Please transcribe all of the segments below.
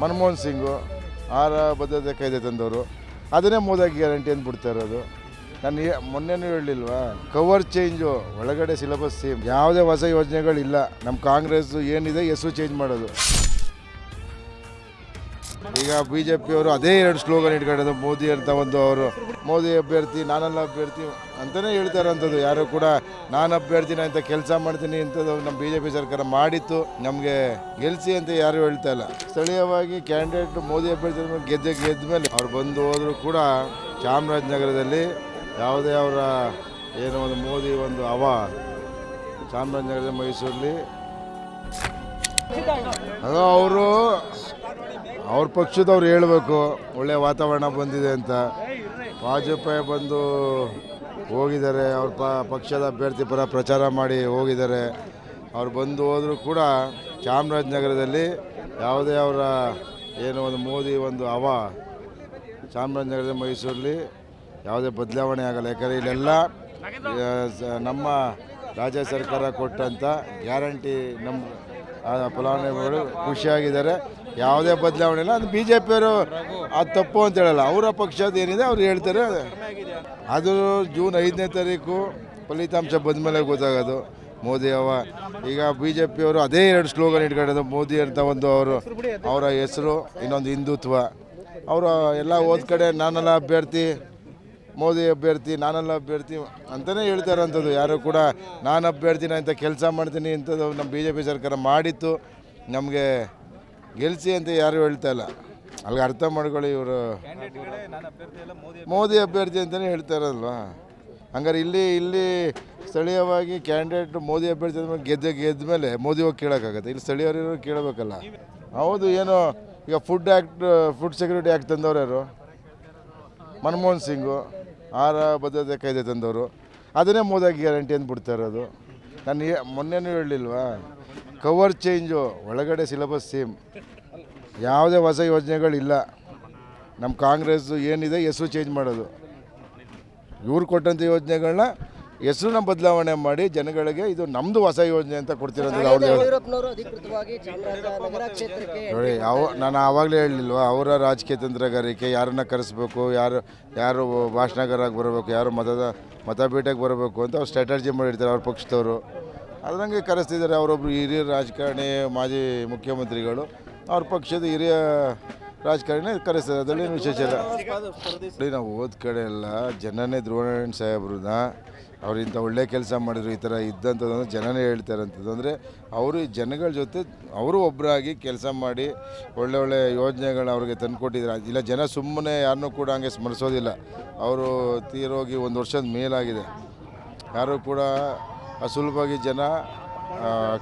ಮನಮೋಹನ್ ಸಿಂಗು ಆಹಾರ ಭದ್ರತೆ ಕಾಯ್ದೆ ತಂದವರು. ಅದನ್ನೇ ಮೋದಿ ಗ್ಯಾರಂಟಿ ಅಂತ ಬಿಡ್ತಾ ಇರೋದು. ನಾನು ಮೊನ್ನೆನೂ ಹೇಳಲಿಲ್ವಾ ಕವರ್ ಚೇಂಜು, ಒಳಗಡೆ ಸಿಲೆಬಸ್ ಸೇಮ್. ಯಾವುದೇ ಹೊಸ ಯೋಜನೆಗಳಿಲ್ಲ. ನಮ್ಮ ಕಾಂಗ್ರೆಸ್ ಏನಿದೆ ಹೆಸರು ಚೇಂಜ್ ಮಾಡೋದು. ಈಗ ಬಿ ಜೆ ಪಿಯವರು ಅದೇ ಎರಡು ಸ್ಲೋಗನ್ ಇಟ್ಕೊಂಡಿದ್ದು, ಮೋದಿ ಅಂತ ಒಂದು ಅವರು. ಮೋದಿ ಅಭ್ಯರ್ಥಿ, ನಾನಲ್ಲ ಅಭ್ಯರ್ಥಿ ಅಂತಲೇ ಹೇಳ್ತಾ ಇರೋಂಥದ್ದು ಯಾರು ಕೂಡ ನಾನು ಅಭ್ಯರ್ಥಿನ ಅಂತ ಕೆಲಸ ಮಾಡ್ತೀನಿ ಅಂತದ್ದು ನಮ್ಮ ಬಿ ಜೆ ಪಿ ಸರ್ಕಾರ ಮಾಡಿತ್ತು, ನಮಗೆ ಗೆಲ್ಸಿ ಅಂತ ಯಾರು ಹೇಳ್ತಾ ಇಲ್ಲ. ಸ್ಥಳೀಯವಾಗಿ ಕ್ಯಾಂಡಿಡೇಟ್ ಮೋದಿ ಅಭ್ಯರ್ಥಿ ಗೆದ್ದ ಗೆದ್ದೆ, ಗೆದ್ದ ಮೇಲೆ ಅವ್ರು ಬಂದು ಹೋದರೂ ಕೂಡ ಚಾಮರಾಜನಗರದಲ್ಲಿ ಯಾವುದೇ ಅವರ ಏನೋ ಒಂದು ಮೋದಿ ಒಂದು ಅವ ಚಾಮರಾಜನಗರದ ಮೈಸೂರಲ್ಲಿ. ಅದು ಅವರು ಅವ್ರ ಪಕ್ಷದವ್ರು ಹೇಳಬೇಕು, ಒಳ್ಳೆ ವಾತಾವರಣ ಬಂದಿದೆ ಅಂತ. ವಾಜಪೇಯಿ ಬಂದು ಹೋಗಿದ್ದಾರೆ, ಅವ್ರ ಪ, ಪಕ್ಷದ ಅಭ್ಯರ್ಥಿ ಪರ ಪ್ರಚಾರ ಮಾಡಿ ಹೋಗಿದ್ದಾರೆ. ಅವ್ರು ಬಂದು ಹೋದರೂ ಕೂಡ ಚಾಮರಾಜನಗರದಲ್ಲಿ ಯಾವುದೇ ಅವರ ಏನು ಒಂದು ಮೋದಿ ಒಂದು ಅವ ಚಾಮರಾಜನಗರದ ಮೈಸೂರಲ್ಲಿ ಯಾವುದೇ ಬದಲಾವಣೆ ಆಗಲ್ಲ. ಯಾಕಂದರೆ ಇಲ್ಲೆಲ್ಲ ನಮ್ಮ ರಾಜ್ಯ ಸರ್ಕಾರ ಕೊಟ್ಟಂಥ ಗ್ಯಾರಂಟಿ ನಮ್ಮ ಫಲಾನುಭವಿಗಳು ಖುಷಿಯಾಗಿದ್ದಾರೆ. ಯಾವುದೇ ಬದಲಾವಣೆ ಇಲ್ಲ. ಅದು ಬಿ ಜೆ ಪಿಯವರು ಅದು ತಪ್ಪು ಅಂತ ಹೇಳಲ್ಲ. ಅವರ ಪಕ್ಷದ ಏನಿದೆ ಅವ್ರು ಹೇಳ್ತಾರೆ. ಅದು ಜೂನ್ ಐದನೇ ತಾರೀಕು ಫಲಿತಾಂಶ ಬಂದ ಮೇಲೆ ಗೊತ್ತಾಗೋದು. ಮೋದಿ ಅವ. ಈಗ ಬಿ ಜೆ ಪಿಯವರು ಅದೇ ಎರಡು ಸ್ಲೋಗನ್ ಇಟ್ಕೊಂಡಿದ್ದು ಮೋದಿ ಅಂತ ಒಂದು ಅವರು ಅವರ ಹೆಸರು ಇನ್ನೊಂದು ಹಿಂದುತ್ವ. ಅವರು ಎಲ್ಲ ಹೋದ ಕಡೆ ನಾನಲ್ಲ ಅಭ್ಯರ್ಥಿ ಮೋದಿ ಅಭ್ಯರ್ಥಿ ನಾನಲ್ಲ ಅಭ್ಯರ್ಥಿ ಅಂತಲೇ ಹೇಳ್ತಾ ಇರೋಂಥದ್ದು ಯಾರು ಕೂಡ ನಾನು ಅಭ್ಯರ್ಥಿನ ಅಂತ ಕೆಲಸ ಮಾಡ್ತೀನಿ ಅಂತದ್ದು ನಮ್ಮ ಬಿ ಜೆ ಪಿ ಸರ್ಕಾರ ಮಾಡಿತ್ತು. ನಮಗೆ ಗೆಲ್ಸಿ ಅಂತ ಯಾರು ಹೇಳ್ತಾ ಇಲ್ಲ. ಅಲ್ಲಿಗೆ ಅರ್ಥ ಮಾಡ್ಕೊಳ್ಳಿ ಇವರು. ಮೋದಿ ಅಭ್ಯರ್ಥಿ. ಅಂತಲೇ ಹೇಳ್ತಾ ಇರೋದಲ್ವಾ? ಹಂಗಾರೆ ಇಲ್ಲಿ ಇಲ್ಲಿ ಸ್ಥಳೀಯವಾಗಿ ಕ್ಯಾಂಡಿಡೇಟ್ ಮೋದಿ ಅಭ್ಯರ್ಥಿ ಅಂದ್ಮೇಲೆ ಗೆದ್ದ ಗೆದ್ದ ಮೇಲೆ ಮೋದಿ ಹೋಗಿ ಕೇಳೋಕ್ಕಾಗತ್ತೆ. ಇಲ್ಲಿ ಸ್ಥಳೀಯರು ಕೇಳಬೇಕಲ್ಲ. ಹೌದು ಏನು ಈಗ food act food security act ತಂದವ್ರು ಯಾರು? ಮನಮೋಹನ್ ಸಿಂಗು ಆಹಾರ ಭದ್ರತೆ ಕಾಯ್ದೆ ತಂದವರು. ಅದನ್ನೇ ಮೋದಿ ಗ್ಯಾರಂಟಿ ಅಂತ ಬಿಡ್ತಾ ಇರೋದು. ನಾನು ಮೊನ್ನೆನೂ ಹೇಳಲಿಲ್ವಾ ಕವರ್ ಚೇಂಜು ಒಳಗಡೆ ಸಿಲೆಬಸ್ ಸೇಮ್. ಯಾವುದೇ ಹೊಸ ಯೋಜನೆಗಳಿಲ್ಲ. ನಮ್ಮ ಕಾಂಗ್ರೆಸ್ ಏನಿದೆ ಹೆಸರು ಚೇಂಜ್ ಮಾಡೋದು. ಇವ್ರು ಕೊಟ್ಟಂಥ ಯೋಜನೆಗಳನ್ನ ಹೆಸರನ್ನ ಬದಲಾವಣೆ ಮಾಡಿ ಜನಗಳಿಗೆ ಇದು ನಮ್ಮದು ಹೊಸ ಯೋಜನೆ ಅಂತ ಕೊಡ್ತಿರೋದು ನೋಡಿ ಅವ ನಾನು ಆವಾಗಲೇ ಹೇಳಲಿಲ್ವಾ ಅವರ ರಾಜಕೀಯ ತಂತ್ರಗಾರಿಕೆ ಯಾರನ್ನ ಕರೆಸ್ಬೇಕು ಯಾರು ಯಾರು ಭಾಷಣಗಾರಾಗಿ ಬರಬೇಕು ಯಾರು ಮತದ ಮತಪೀಠಕ್ಕೆ ಬರಬೇಕು ಅಂತ ಅವ್ರು ಸ್ಟ್ರಾಟಜಿ ಮಾಡಿರ್ತಾರೆ ಅವ್ರ ಪಕ್ಷದವರು. ಅದ್ರಂಗೆ ಕರೆಸ್ತಿದ್ದಾರೆ ಅವರೊಬ್ಬರು ಹಿರಿಯ ರಾಜಕಾರಣಿ, ಮಾಜಿ ಮುಖ್ಯಮಂತ್ರಿಗಳು. ಅವ್ರ ಪಕ್ಷದ ಹಿರಿಯ ರಾಜಕಾರಣಿ ಕರೆಸ್ತಾರೆ ಅದರಲ್ಲೇನು ವಿಶೇಷ ಇಲ್ಲ. ನಾವು ಹೋದ ಕಡೆ ಎಲ್ಲ ಜನನೇ ಧ್ರುವನಾರಾಯಣ ಸಾಹೇಬ್ರನ್ನ ಅವ್ರು ಇಂಥ ಒಳ್ಳೆ ಕೆಲಸ ಮಾಡಿದ್ರು ಈ ಥರ ಇದ್ದಂಥದ್ದು ಜನನೇ ಹೇಳ್ತಾರಂಥದ್ದು ಅಂದರೆ ಅವರು ಜನಗಳ ಜೊತೆ ಅವರು ಒಬ್ಬರಾಗಿ ಕೆಲಸ ಮಾಡಿ ಒಳ್ಳೆ ಒಳ್ಳೆ ಯೋಜನೆಗಳನ್ನ ಅವ್ರಿಗೆ ತಂದುಕೊಟ್ಟಿದ್ದಾರೆ. ಇಲ್ಲ, ಜನ ಸುಮ್ಮನೆ ಯಾರನ್ನೂ ಕೂಡ ಹಂಗೆ ಸ್ಮರಿಸೋದಿಲ್ಲ. ಅವರು ತೀರೋಗಿ ಒಂದು ವರ್ಷದ ಮೇಲಾಗಿದೆ. ಯಾರು ಕೂಡ ಸುಲಭವಾಗಿ ಜನ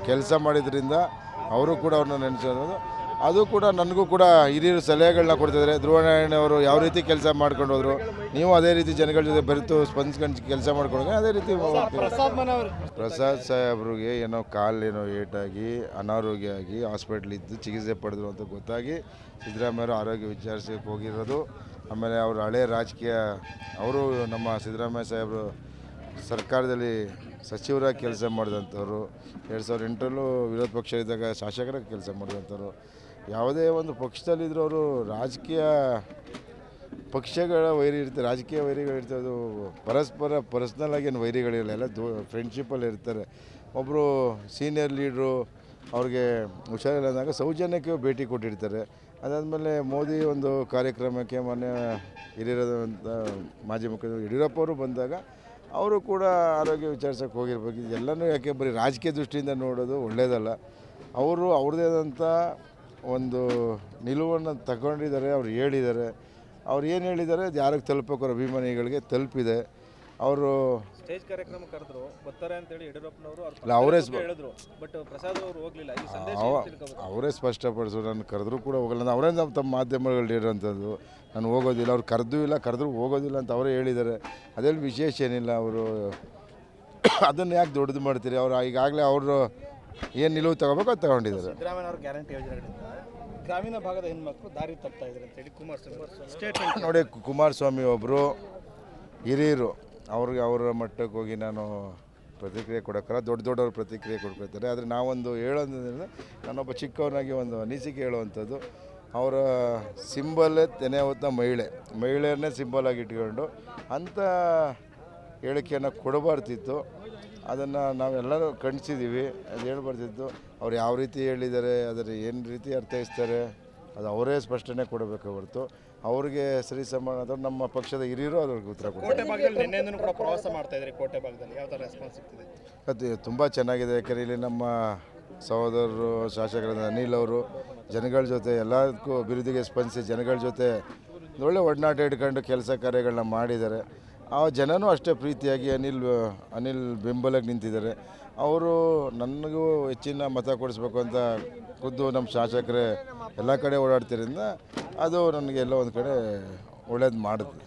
ಕೆಲಸ ಮಾಡಿದ್ರಿಂದ ಅವರು ಕೂಡ ಅವ್ರನ್ನ ನೆನೆಸೋದು ಅದು ಕೂಡ ನನಗೂ ಕೂಡ ಹಿರಿಯರು ಸಲಹೆಗಳನ್ನ ಕೊಡ್ತಿದ್ದಾರೆ. ಧ್ರುವನಾರಾಯಣ ಅವರು ಯಾವ ರೀತಿ ಕೆಲಸ ಮಾಡ್ಕೊಂಡು ಹೋದ್ರು ನೀವು ಅದೇ ರೀತಿ ಜನಗಳ ಜೊತೆ ಬೆರೆತು ಸ್ಪಂದಿಸ್ಕೊಂಡು ಕೆಲಸ ಮಾಡ್ಕೊಂಡು ಅದೇ ರೀತಿ. ಪ್ರಸಾದ್ ಸಾಹೇಬ್ರಿಗೆ ಏನೋ ಕಾಲೇನೋ ಏಟಾಗಿ ಅನಾರೋಗ್ಯ ಆಗಿ ಹಾಸ್ಪಿಟ್ಲ್ ಇದ್ದು ಚಿಕಿತ್ಸೆ ಪಡೆದ್ರು ಅಂತ ಗೊತ್ತಾಗಿ ಸಿದ್ದರಾಮಯ್ಯರು ಆರೋಗ್ಯ ವಿಚಾರಿಸಕ್ಕೆ ಹೋಗಿರೋದು. ಆಮೇಲೆ ಅವರು ಹಳೆ ರಾಜಕೀಯ ಅವರು ನಮ್ಮ ಸಿದ್ದರಾಮಯ್ಯ ಸಾಹೇಬರು ಸರ್ಕಾರದಲ್ಲಿ ಸಚಿವರಾಗಿ ಕೆಲಸ ಮಾಡಿದಂಥವ್ರು, ಎರಡು ಸಾವಿರದ ಎಂಟರಲ್ಲೂ ವಿರೋಧ ಪಕ್ಷ ಇದ್ದಾಗ ಶಾಸಕರಾಗಿ ಕೆಲಸ ಮಾಡಿದಂಥವ್ರು, ಯಾವುದೇ ಒಂದು ಪಕ್ಷದಲ್ಲಿದ್ದರೂ ಅವರು ರಾಜಕೀಯ ಪಕ್ಷಗಳ ವೈರಿ ಇರ್ತಾರೆ ರಾಜಕೀಯ ವೈರಿಗಳಿರ್ತದೆ ಅದು ಪರಸ್ಪರ ಪರ್ಸ್ನಲ್ ಆಗಿ ಏನು ವೈರಿಗಳಿರಲ್ಲ ಎಲ್ಲ ದೂ ಫ್ರೆಂಡ್ಶಿಪ್ಪಲ್ಲಿ ಇರ್ತಾರೆ. ಒಬ್ಬರು ಸೀನಿಯರ್ ಲೀಡ್ರು ಅವ್ರಿಗೆ ಹುಷಾರಿಲ್ಲ ಅಂದಾಗ ಸೌಜನ್ಯಕ್ಕೆ ಭೇಟಿ ಕೊಟ್ಟಿರ್ತಾರೆ. ಅದಾದಮೇಲೆ ಮೋದಿ ಒಂದು ಕಾರ್ಯಕ್ರಮಕ್ಕೆ ಮೊನ್ನೆ ಹಿರಿಯರಾದಂಥ ಮಾಜಿ ಮುಖ್ಯಮಂತ್ರಿ ಯಡಿಯೂರಪ್ಪ ಅವರು ಬಂದಾಗ ಅವರು ಕೂಡ ಆರೋಗ್ಯ ವಿಚಾರಿಸೋಕೆ ಹೋಗಿರ್ಬೇಕು. ಇದೆಲ್ಲನೂ ಯಾಕೆ ಬರೀ ರಾಜಕೀಯ ದೃಷ್ಟಿಯಿಂದ ನೋಡೋದು ಒಳ್ಳೆಯದಲ್ಲ ಅವರು ಅವ್ರದ್ದೇ ಆದಂಥ ಒಂದು ನಿಲುವನ್ನು ತಗೊಂಡಿದ್ದಾರೆ, ಅವ್ರು ಹೇಳಿದ್ದಾರೆ. ಅವ್ರು ಏನು ಹೇಳಿದ್ದಾರೆ, ಅದು ಯಾರಿಗೆ ತಲುಪಬೇಕು ಅವ್ರ ಅಭಿಮಾನಿಗಳಿಗೆ ತಲುಪಿದೆ. ಅವರು ಸ್ಟೇಜ್ ಕಾರ್ಯಕ್ರಮ ಕರೆದ್ರು ಬರ್ತಾರೆ ಅಂತೇಳಿ ಯಡಿಯೂರಪ್ಪನವರು ಅವ್ರ ಅವರೇ ಹೇಳಿದ್ರು. ಬಟ್ ಪ್ರಸಾದ್ ಅವರು ಹೋಗ್ಲಿಲ್ಲ. ಈ ಸಂದೇಶ ಅವ ಏನ್? ಅವರೇ ಸ್ಪಷ್ಟಪಡಿಸು ನಾನು ಕರೆದ್ರೂ ಕೂಡ ಹೋಗಲ್ಲ. ನಾನು ಅವರೇ ನಮ್ಮ ತಮ್ಮ ಮಾಧ್ಯಮಗಳು ಹೇಳಿರೋಂಥದ್ದು ನಾನು ಹೋಗೋದಿಲ್ಲ. ಅವ್ರು ಕರೆದೂ ಇಲ್ಲ ಕರೆದ್ರು ಹೋಗೋದಿಲ್ಲ ಅಂತ ಅವರೇ ಹೇಳಿದ್ದಾರೆ. ಅದರಲ್ಲಿ ವಿಶೇಷ ಏನಿಲ್ಲ ಅವರು. ಅದನ್ನು ಯಾಕೆ ದೊಡ್ಡದು ಮಾಡ್ತೀರಿ? ಅವರು ಈಗಾಗಲೇ ಅವರು ಏನು ನಿಲುವು ತಗೋಬೇಕು ಅದು ತಗೊಂಡಿದ್ದಾರೆ. ಸಿದ್ದರಾಮಯ್ಯ ಅವರ ಗ್ಯಾರಂಟಿ ಯೋಜನೆಗಳಿಂದ ಗ್ರಾಮೀಣ ಭಾಗದ ಹೆಣ್ಮಕ್ಳು ದಾರಿ ತಪ್ತಾ ಇದ್ದಾರೆ ಅಂತೇಳಿ ಕುಮಾರಸ್ವಾಮಿ ಸ್ಟೇಟ್ಮೆಂಟ್ ನೋಡಿ ಕುಮಾರಸ್ವಾಮಿ ಒಬ್ಬರು ಹಿರಿಯರು. ಅವ್ರಿಗೆ ಅವರ ಮಟ್ಟಕ್ಕೆ ಹೋಗಿ ನಾನು ಪ್ರತಿಕ್ರಿಯೆ ಕೊಡೋಕ್ಕಲ್ಲ ದೊಡ್ಡ ದೊಡ್ಡವ್ರ ಪ್ರತಿಕ್ರಿಯೆ ಕೊಡ್ಕೊಳ್ತಾರೆ. ಆದರೆ ನಾವೊಂದು ಹೇಳೋದ್ರಿಂದ ನಾನೊಬ್ಬ ಚಿಕ್ಕವನಾಗಿ ಒಂದು ಅನಿಸಿಕೆ ಹೇಳುವಂಥದ್ದು, ಅವರ ಸಿಂಬಲ್ಲೇ ತೆನೆ ಹೊತ್ತ ಮಹಿಳೆ. ಮಹಿಳೆಯರನ್ನೇ ಸಿಂಬಲ್ ಆಗಿ ಇಟ್ಕೊಂಡು ಅಂಥ ಹೇಳಿಕೆಯನ್ನು ಕೊಡಬಾರ್ತಿತ್ತು ಅದನ್ನು ನಾವೆಲ್ಲರೂ ಖಂಡಿಸಿದ್ದೀವಿ ಅದು ಹೇಳ್ಬಾರ್ದಿತ್ತು, ಅವ್ರು ಯಾವ ರೀತಿ ಹೇಳಿದ್ದಾರೆ, ಅದರ ಏನು ರೀತಿ ಅರ್ಥೈಸ್ತಾರೆ, ಅದು ಅವರೇ ಸ್ಪಷ್ಟನೆ ಕೊಡಬೇಕು ಹೊರತು. ಅವ್ರಿಗೆ ಸರಿ ಸಮಾನ ಅಥವಾ ನಮ್ಮ ಪಕ್ಷದ ಹಿರಿಯರು ಅದ್ರಿಗೆ ಉತ್ತರ ಕೋಟೆ ಭಾಗದಲ್ಲಿ ಕೂಡ ಪ್ರವಾಸ ಮಾಡ್ತಾ ಕೋಟೆ ಭಾಗದಲ್ಲಿ. ಯಾವ ಥರ ರೆಸ್ಪಾನ್ಸ್ ಸಿಗ್ತಿದೆ? ಅದು ತುಂಬ ಚೆನ್ನಾಗಿದೆ. ಯಾಕಂದರೆ ಇಲ್ಲಿ ನಮ್ಮ ಸಹೋದರರು ಶಾಸಕರಾದ ಅನಿಲ್ ಅವರು ಜನಗಳ ಜೊತೆ ಎಲ್ಲದಕ್ಕೂ ಅಭಿವೃದ್ಧಿಗೆ ಸ್ಪಂದಿಸಿ ಜನಗಳ ಜೊತೆ ಒಳ್ಳೆ ಒಡನಾಟ ಇಟ್ಕೊಂಡು ಕೆಲಸ ಕಾರ್ಯಗಳನ್ನ ಮಾಡಿದ್ದಾರೆ. ಆ ಜನನೂ ಅಷ್ಟೇ ಪ್ರೀತಿಯಾಗಿ ಅನಿಲ್ ಅನಿಲ್ ಬೆಂಬಲಕ್ಕೆ ನಿಂತಿದ್ದಾರೆ. ಅವರು ನನಗೂ ಹೆಚ್ಚಿನ ಮತ ಕೊಡಿಸ್ಬೇಕು ಅಂತ ಖುದ್ದು ನಮ್ಮ ಶಾಸಕರೇ ಎಲ್ಲ ಕಡೆ ಓಡಾಡ್ತಿರಿಂದ ಅದು ನನಗೆ ಎಲ್ಲೋ ಒಂದು ಕಡೆ ಒಳ್ಳೇದು ಮಾಡುತ್ತೆ.